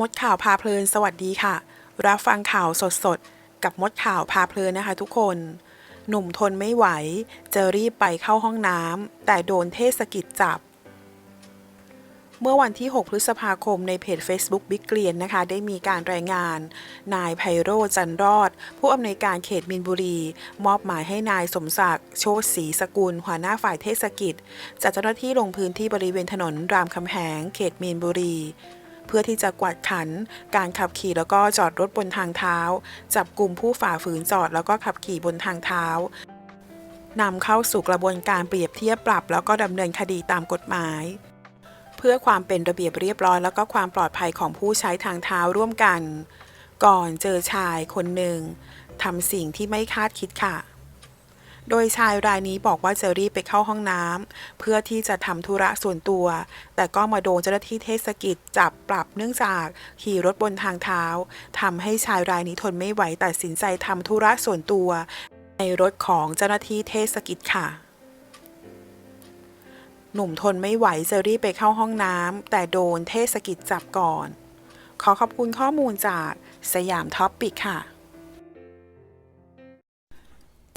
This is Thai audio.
มดข่าวพาเพลินสวัสดีค่ะ รับฟังข่าวสดๆ กับมดข่าวพาเพลินนะคะทุกคน หนุ่มทนไม่ไหว จะรีบไปเข้าห้องน้ำแต่โดนเทศกิจจับ เมื่อวันที่ 6 พฤษภาคมในเพจ Facebook บิ๊กเกลียนนะคะ ได้มีการรายงาน นายไพโรจน์จันรอด ผู้อำนวยการเขตมินบุรี มอบหมายให้นายสมศักดิ์โชติศรีสกุล หัวหน้าฝ่ายเทศกิจจัดเจ้าหน้าที่ลงพื้นที่บริเวณถนนรามคำแหงเขตมีนบุรี เพื่อที่จะกวาดขัน การขับขี่แล้วก็จอดรถบนทางเท้า จับกลุ่มผู้ฝ่าฝืนจอดแล้วก็ขับขี่บนทางเท้านำเข้าสู่กระบวนการเปรียบเทียบปรับ แล้วก็ดำเนินคดีตามกฎหมาย เพื่อความเป็นระเบียบเรียบร้อย แล้วก็ความปลอดภัยของผู้ใช้ทางเท้าร่วมกัน ก่อนเจอชายคนหนึ่งทำสิ่งที่ไม่คาดคิดค่ะ โดยชายรายนี้บอกว่าจะรีบไปเข้าห้องน้ำเพื่อที่จะทำธุระส่วนตัว แต่ก็มาโดนเจ้าหน้าที่เทศกิจจับปรับเนื่องจากขี่รถบนทางเท้าทำให้ชายรายนี้ทนไม่ไหวตัดสินใจทำธุระส่วนตัว ในรถของเจ้าหน้าที่เทศกิจค่ะหนุ่มทนไม่ไหวจะรีบไปเข้าห้องน้ำแต่โดนเทศกิจจับก่อน ขอขอบคุณข้อมูลจากสยามท็อปปิกค่ะ